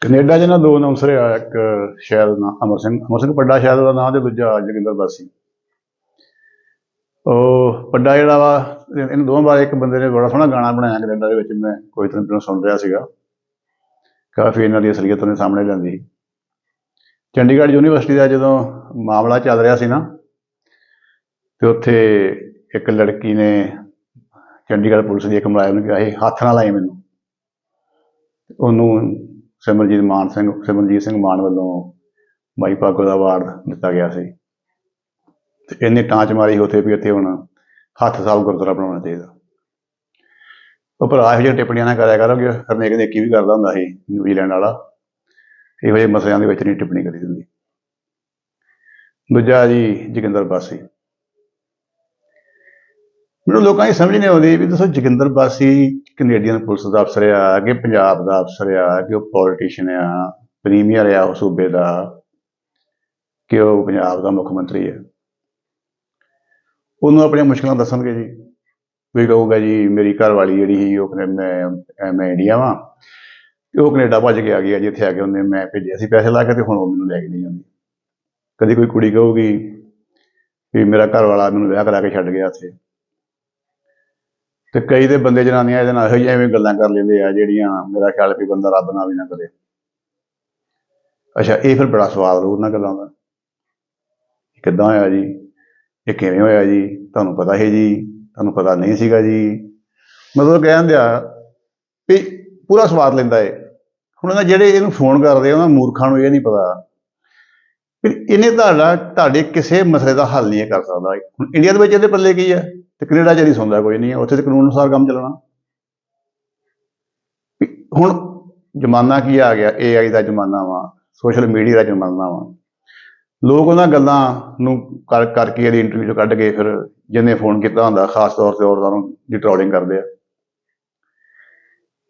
Canada 'ਚ ਨਾ ਦੋ ਅਨਾਉਂਸਰ ਆ, ਇੱਕ ਸ਼ਾਇਦ ਨਾ ਅਮਰ ਸਿੰਘ ਅਮਰ ਸਿੰਘ ਪੱਡਾ ਸ਼ਾਇਦ ਉਹਦਾ ਨਾਂ ਤੇ ਦੂਜਾ ਜੋਗਿੰਦਰ ਬਾਸੀ ਉਹ ਪੱਡਾ ਜਿਹੜਾ ਵਾ, ਇਹ- ਇਹਨਾਂ ਦੋਵਾਂ ਬਾਰੇ ਇੱਕ ਬੰਦੇ ਨੇ ਬੜਾ ਸੋਹਣਾ ਗਾਣਾ ਬਣਾਇਆ ਕੈਨੇਡਾ ਦੇ ਵਿੱਚ, ਮੈਂ ਕੋਈ ਤਰ੍ਹਾਂ ਪਹਿਲਾਂ ਸੁਣ ਰਿਹਾ ਸੀਗਾ। ਕਾਫੀ ਇਹਨਾਂ ਦੀ ਅਸਲੀਅਤ ਉਹਨੇ ਸਾਹਮਣੇ ਲਿਆਂਦੀ ਸੀ। ਚੰਡੀਗੜ੍ਹ ਯੂਨੀਵਰਸਿਟੀ ਦਾ ਜਦੋਂ ਮਾਮਲਾ ਚੱਲ ਰਿਹਾ ਸੀ ਨਾ, ਤੇ ਉੱਥੇ ਇੱਕ ਲੜਕੀ ਨੇ ਚੰਡੀਗੜ੍ਹ ਪੁਲਿਸ ਦੀ ਇੱਕ ਮੁਲਾਜ਼ਮ ਨੇ ਕਿਹਾ ਸੀ, ਹੱਥ ਨਾਲ ਲਾਈ ਮੈਨੂੰ। ਉਹਨੂੰ ਸਿਮਰਜੀਤ ਮਾਨ ਸਿੰਘ ਸਿਮਰਜੀਤ ਸਿੰਘ ਮਾਨ ਵੱਲੋਂ ਬਾਈ ਭਾਗੋ ਦਾ ਅਵਾਰਡ ਦਿੱਤਾ ਗਿਆ ਸੀ। ਤੇ ਇਹਨੇ ਟਾਂਚ ਮਾਰੀ ਉੱਥੇ ਵੀ ਇੱਥੇ ਹੁਣ ਹੱਥ ਸਾਹਿਬ ਗੁਰਦੁਆਰਾ ਬਣਾਉਣਾ ਚਾਹੀਦਾ। ਉਹ ਭਰਾ ਇਹੋ ਜਿਹੀਆਂ ਟਿੱਪਣੀਆਂ ਨਾ ਕਰਿਆ ਕਰੋਗੇ ਹਰਨੇਕ ਨੇਕੀ ਵੀ ਕਰਦਾ ਹੁੰਦਾ ਸੀ, ਨਿਊਜ਼ੀਲੈਂਡ ਵਾਲਾ। ਇਹੋ ਜਿਹੇ ਮਸਲਿਆਂ ਦੇ ਵਿੱਚ ਨਹੀਂ ਟਿੱਪਣੀ ਕਰੀ ਦਿੰਦੀ ਦੂਜਾ ਜੀ ਜੋਗਿੰਦਰ ਬਾਸੀ। ਮੈਨੂੰ ਲੋਕਾਂ ਦੀ ਸਮਝ ਨਹੀਂ ਆਉਂਦੀ ਵੀ ਦੱਸੋ ਜੋਗਿੰਦਰ ਬਾਸੀ ਕੈਨੇਡੀਅਨ ਪੁਲਿਸ ਦਾ ਅਫਸਰ ਆ ਕਿ ਪੰਜਾਬ ਦਾ ਅਫਸਰ ਆ ਕਿ ਉਹ ਪੋਲੀਟੀਸ਼ੀਅਨ ਆ ਪ੍ਰੀਮੀਅਰ ਆ ਉਸ ਸੂਬੇ ਦਾ ਕਿ ਉਹ ਪੰਜਾਬ ਦਾ ਮੁੱਖ ਮੰਤਰੀ ਹੈ ਉਹਨੂੰ ਆਪਣੀਆਂ ਮੁਸ਼ਕਲਾਂ ਦੱਸਣਗੇ ਜੀ। ਕੋਈ ਕਹੂਗਾ ਜੀ, ਮੇਰੀ ਘਰ ਵਾਲੀ ਜਿਹੜੀ ਸੀ, ਉਹ ਕਹਿੰਦੇ ਮੈਂ ਮੈਂ ਇੰਡੀਆ ਵਾਂ। ਤੇ ਉਹ ਕੈਨੇਡਾ ਭੱਜ ਕੇ ਆ ਗਈ ਆ ਜੀ ਇੱਥੇ ਆ ਕੇ ਉਹਨੇ ਮੈਂ ਭੇਜਿਆ ਸੀ ਪੈਸੇ ਲਾ ਕੇ ਤੇ ਹੁਣ ਉਹ ਮੈਨੂੰ ਲੈ ਕੇ ਨਹੀਂ ਜਾਂਦੀ। ਕਦੀ ਕੋਈ ਕੁੜੀ ਕਹੂਗੀ ਵੀ ਮੇਰਾ ਘਰ ਵਾਲਾ ਮੈਨੂੰ ਵਿਆਹ ਕਰਾ ਕੇ ਛੱਡ ਗਿਆ ਇੱਥੇ। ਤੇ ਕਈ ਦੇ ਬੰਦੇ ਜਨਾਨੀਆਂ ਇਹਦੇ ਨਾਲ ਇਹੋ ਜਿਹੀਆਂ ਐਵੇਂ ਗੱਲਾਂ ਕਰ ਲੈਂਦੇ ਆ, ਜਿਹੜੀਆਂ ਮੇਰਾ ਖਿਆਲ ਵੀ ਬੰਦਾ ਰੱਬ ਨਾ ਵੀ ਨਾ ਕਰੇ। ਅੱਛਾ, ਇਹ ਫਿਰ ਬੜਾ ਸਵਾਲ ਰੂ ਨਾ ਗੱਲਾਂ ਦਾ। ਕਿੱਦਾਂ ਹੋਇਆ ਜੀ? ਇਹ ਕਿਵੇਂ ਹੋਇਆ ਜੀ? ਤੁਹਾਨੂੰ ਪਤਾ ਹੈ ਜੀ? ਤੁਹਾਨੂੰ ਪਤਾ ਨਹੀਂ ਸੀਗਾ ਜੀ? ਮਤਲਬ ਕਹਿੰਦੇ ਆ ਵੀ ਪੂਰਾ ਸਵਾਦ ਲੈਂਦਾ ਏ। ਹੁਣ ਇਹਨਾਂ ਜਿਹੜੇ ਇਹਨੂੰ ਫੋਨ ਕਰਦੇ ਆ, ਉਹਨਾਂ ਮੂਰਖਾਂ ਨੂੰ ਇਹ ਨਹੀਂ ਪਤਾ। ਵੀ ਇਹਨੇ ਤੁਹਾਡਾ, ਤੁਹਾਡੇ ਕਿਸੇ ਮਸਲੇ ਦਾ ਹੱਲ ਨਹੀਂ ਇਹ ਕਰ ਸਕਦਾ। ਹੁਣ ਇੰਡੀਆ ਦੇ ਵਿੱਚ ਇਹਦੇ ਪੱਲੇ ਕੀ ਹੈ ਤੇ ਕੈਨੇਡਾ 'ਚ ਨਹੀਂ ਸੁਣਦਾ ਕੋਈ ਨਹੀਂ ਹੈ ਉੱਥੇ ਤੇ ਕਾਨੂੰਨ ਅਨੁਸਾਰ ਕੰਮ ਚੱਲਣਾ। ਹੁਣ ਜ਼ਮਾਨਾ ਕੀ ਆ ਗਿਆ? AI ਦਾ ਜ਼ਮਾਨਾ ਵਾ ਸੋਸ਼ਲ ਮੀਡੀਆ ਦਾ ਜ਼ਮਾਨਾ ਵਾ। ਲੋਕ ਉਹਨਾਂ ਗੱਲਾਂ ਨੂੰ ਕਰ, ਕਰਕੇ ਇਹਦੀ ਇੰਟਰਵਿਊ ਚੋਂ ਕੱਢ ਕੇ ਫਿਰ ਜਿੰਨੇ ਫੋਨ ਕੀਤਾ ਹੁੰਦਾ, ਖਾਸ ਤੌਰ ਤੇ ਔਰਤਾਂ ਨੂੰ ਦੀ ਟ੍ਰੋਲਿੰਗ ਕਰਦੇ ਆ।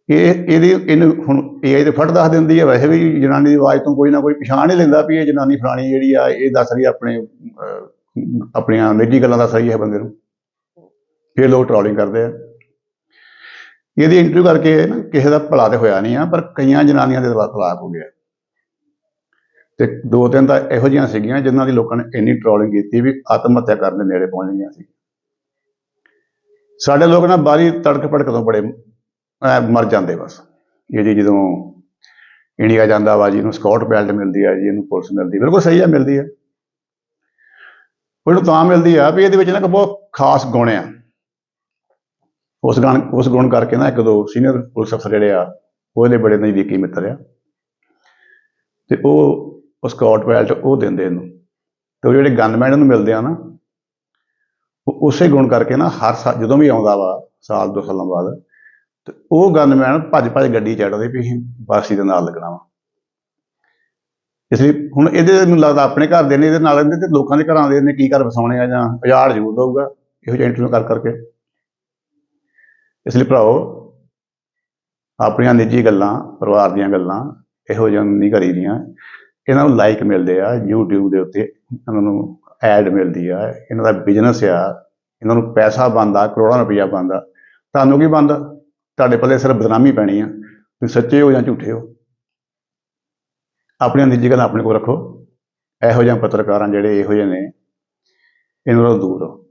ਇਹ, ਇਹਦੀ, ਇਹਨੂੰ ਹੁਣ AI ਤੇ ਫਟ ਦੱਸ ਦਿੰਦੀ ਹੈ ਵੈਸੇ ਵੀ ਜਨਾਨੀ ਦੀ ਆਵਾਜ਼ ਤੋਂ ਕੋਈ ਨਾ ਕੋਈ ਪਛਾਣ ਹੀ ਲੈਂਦਾ ਵੀ ਇਹ ਜਨਾਨੀ ਫਲਾਣੀ ਜਿਹੜੀ ਆ, ਇਹ ਦੱਸ ਰਹੀ ਆਪਣੇ ਆਪਣੀਆਂ ਨਿੱਜੀ ਗੱਲਾਂ ਦੱਸ ਰਹੀ ਹੈ ਬੰਦੇ ਨੂੰ। ਫਿਰ ਲੋਕ ਟਰੋਲਿੰਗ ਕਰਦੇ ਆ। ਇਹਦੀ ਇੰਟਰਵਿਊ ਕਰਕੇ ਨਾ ਕਿਸੇ ਦਾ ਭਲਾ ਤੇ ਹੋਇਆ ਨਹੀਂ ਆ, ਪਰ ਕਈਆਂ ਜਨਾਨੀਆਂ ਦੇ ਦਿਮਾਗ ਤਲਾਕ ਹੋ ਗਿਆ। ਤੇ ਦੋ ਤਿੰਨ ਤਾਂ ਇਹੋ ਜਿਹੀਆਂ ਸੀਗੀਆਂ ਜਿਨ੍ਹਾਂ ਦੀ ਲੋਕਾਂ ਨੇ ਇੰਨੀ ਟਰੋਲਿੰਗ ਕੀਤੀ ਵੀ ਆਤਮ ਹੱਤਿਆ ਕਰਨ ਦੇ ਨੇੜੇ ਪਹੁੰਚ ਗਈਆਂ ਸੀ। ਸਾਡੇ ਲੋਕ ਨਾ ਬਾਹਰੀ ਤੜਕ ਭੜਕ ਤੋਂ ਬੜੇ ਮਰ ਜਾਂਦੇ ਬਸ। ਇਹ ਜੀ ਜਦੋਂ ਇੰਡੀਆ ਜਾਂਦਾ ਵਾ ਜੀ ਇਹਨੂੰ ਸਕਾਟ ਬੈਲਟ ਮਿਲਦੀ ਆ ਜੀ ਇਹਨੂੰ ਪੁਲਿਸ ਮਿਲਦੀ, ਬਿਲਕੁਲ ਸਹੀ ਆ, ਮਿਲਦੀ ਆ। ਉਹਨੂੰ ਤਾਂ ਮਿਲਦੀ ਆ ਵੀ ਇਹਦੇ ਵਿੱਚ ਨਾ ਇੱਕ ਬਹੁਤ ਖਾਸ ਗੁਣ ਆ। ਉਸ ਗਾਣ, ਉਸ ਗੁਣ ਕਰਕੇ ਨਾ ਇੱਕ ਦੋ ਸੀਨੀਅਰ ਪੁਲਿਸ ਅਫਸਰ ਜਿਹੜੇ ਆ ਉਹਦੇ ਬੜੇ ਨਜ਼ਦੀਕੀ ਮਿੱਤਰ ਆ। ਤੇ ਉਹ ਉਹ ਸਕਾਟ ਬੈਲਟ ਉਹ ਦਿੰਦੇ ਇਹਨੂੰ। ਤੇ ਉਹ ਜਿਹੜੇ ਗਨਮੈਨ ਇਹਨੂੰ ਮਿਲਦੇ ਆ ਨਾ, ਉਹ ਉਸੇ ਗੁਣ ਕਰਕੇ ਨਾ ਹਰ ਸਾਲ ਜਦੋਂ ਵੀ ਆਉਂਦਾ ਵਾ, ਸਾਲ ਦੋ ਸਾਲਾਂ ਬਾਅਦ, ਤੇ ਉਹ ਗਨਮੈਨ ਭੱਜ ਭੱਜ ਗੱਡੀ ਚੜ੍ਹਦੇ ਵੀ ਅਸੀਂ ਬਾਸੀ ਦੇ ਨਾਲ ਲੱਗਣਾ ਵਾ। ਇਸ ਲਈ ਹੁਣ ਇਹਦੇ ਮੈਨੂੰ ਲੱਗਦਾ ਆਪਣੇ ਘਰ ਦੇ ਨੇ, ਇਹਦੇ ਨਾਲ ਇਹਦੇ ਤੇ ਲੋਕਾਂ ਦੇ ਘਰਾਂ ਦੇ ਨੇ ਕੀ ਘਰ ਵਸਾਉਣੇ ਆ ਜਾਂ ਉਜਾੜ ਜ਼ਰੂਰ ਦਊਗਾ, ਇਹੋ ਜਿਹੇ ਇੰਟਰਵਿਊ ਕਰ ਕਰਕੇ। ਇਸ ਲਈ ਭਰਾਓ ਆਪਣੀਆਂ ਨਿੱਜੀ ਗੱਲਾਂ, ਪਰਿਵਾਰ ਦੀਆਂ ਗੱਲਾਂ, ਇਹੋ ਜਿਹੀਆਂ ਨਹੀਂ ਕਰੀਦੀਆਂ। ਇਹਨਾਂ ਨੂੰ ਲਾਈਕ ਮਿਲਦੇ ਆ, YouTube ਦੇ ਉੱਤੇ ਇਹਨਾਂ ਨੂੰ ਐਡ ਮਿਲਦੀ ਆ, ਇਹਨਾਂ ਦਾ ਬਿਜ਼ਨਸ ਆ, ਇਹਨਾਂ ਨੂੰ ਪੈਸਾ ਬਣਦਾ, ਕਰੋੜਾਂ ਰੁਪਈਆ ਬਣਦਾ। ਤੁਹਾਨੂੰ ਕੀ ਬਣਦਾ? ਤੁਹਾਡੇ ਪੱਲੇ ਸਿਰਫ ਬਦਨਾਮੀ ਪੈਣੀ ਆ। ਤੁਸੀਂ ਸੱਚੇ ਹੋ ਜਾਂ ਝੂਠੇ ਹੋ? ਆਪਣੀਆਂ ਨਿੱਜੀ ਗੱਲਾਂ ਆਪਣੇ ਕੋਲ ਰੱਖੋ। ਇਹੋ ਜਿਹੇ ਪੱਤਰਕਾਰਾਂ ਜਿਹੜੇ ਇਹੋ ਜਿਹੇ ਨੇ, ਇਹਨਾਂ ਤੋਂ ਦੂਰ ਰਹੋ।